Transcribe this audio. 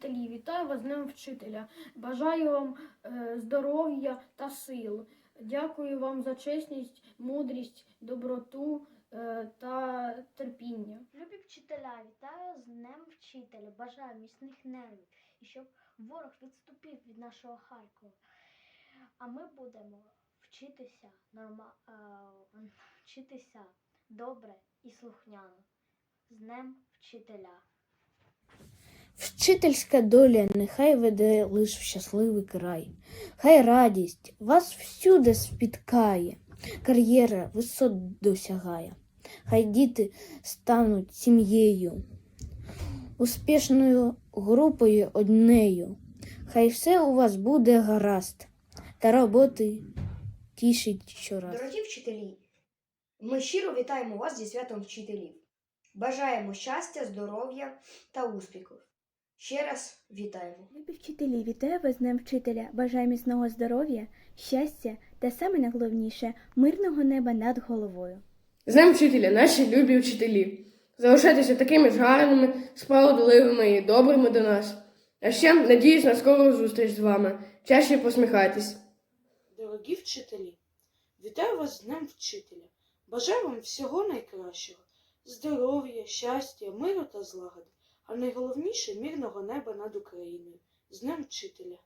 Вчителі, вітаю вас з Днем вчителя. Бажаю вам е, здоров'я та сил. Дякую вам за чесність, мудрість, доброту е, та терпіння. Любі вчителя, вітаю з Днем вчителя. Бажаю міцних нервів і щоб ворог відступив від нашого Харкова. А ми будемо вчитися норма... е, вчитися добре і слухняно. З Днем вчителя. Вчительська доля нехай веде лиш в щасливий край. Хай радість вас всюди спіткає, кар'єра висот досягає. Хай діти стануть сім'єю, успішною групою однею. Хай все у вас буде гаразд, та роботи тішить щораз. Дорогі вчителі, ми щиро вітаємо вас зі святом вчителів. Бажаємо щастя, здоров'я та успіхів. Ще раз вітаємо. Любі вчителі, вітаю вас з Днем вчителя. Бажаю міцного здоров'я, щастя та саме найголовніше мирного неба над головою. З Днем вчителя, наші любі вчителі. Залишайтеся такими ж гарними, справедливими і добрими до нас. А ще надіюсь на скору зустріч з вами. Чаще посміхайтесь. Дорогі вчителі, вітаю вас з Днем вчителя. Бажаю вам всього найкращого, здоров'я, щастя, миру та злагоди, а найголовніше мирного неба над Україною. З Днем вчителя.